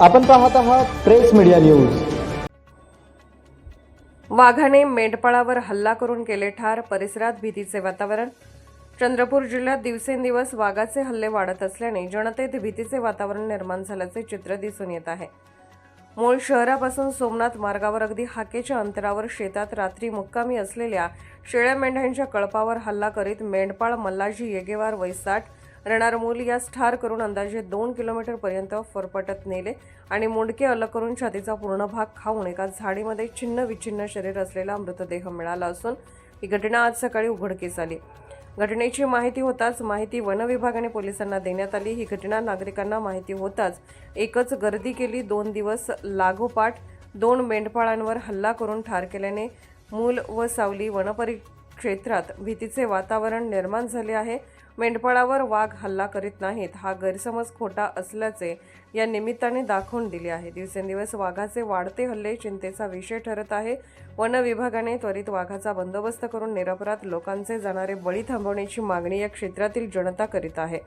आपण पाहत आहात प्रेस मीडिया न्यूज. वाघाने मेंढपाळावर हल्ला करून केले ठार परिसरात भीतीचे वातावरण. चंद्रपूर जिल्ह्यात दिवसेंदिवस वाघाचे हल्ले वाढत असल्याने जनतेत भीतीचे वातावरण निर्माण झाल्याचे चित्र दिसून येत आहे. मूळ शहरापासून सोमनाथ मार्गावर अगदी हाकेच्या अंतरावर शेतात रात्री मुक्कामी असलेल्या शेळ्या मेंढ्यांच्या कळपावर हल्ला करीत मेंढपाळ मल्लाजी येगेवार वैसाठ रणार मूल यास ठार करून अंदाजे दोन किलोमीटरपर्यंत फरपटत फरफटत नेले आणि मुंडके अलग करून छातीचा पूर्ण भाग खाऊन एका झाडीमध्ये छिन्न विच्छिन्न शरीर असलेला मृतदेह मिळाला असून ही घटना आज सकाळी उघडकीस आली. घटनेची माहिती होताच माहिती वनविभाग आणि पोलिसांना देण्यात आली. ही घटना नागरिकांना माहिती होताच एकच गर्दी केली. दोन दिवस लागोपाठ दोन मेंढपाळांवर हल्ला करून ठार केल्याने मूल व सावली क्षेत्रात भीतीचे वातावरण निर्माण झाले आहे. मेंढपाळावर वाघ हल्ला करीत नाहीत. हा गैरसमज खोटा असल्याचे या निमित्ताने दाखवून दिले आहे. दिवसेंदिवस वाघाचे वाढते हल्ले चिंतेचा विषय ठरत आहे. वन विभागाने त्वरित वाघाचा बंदोबस्त करून निरपराध लोकांचे जाणारे बळी थांबवण्याची मागणी या क्षेत्रातील जनता करीत आहे.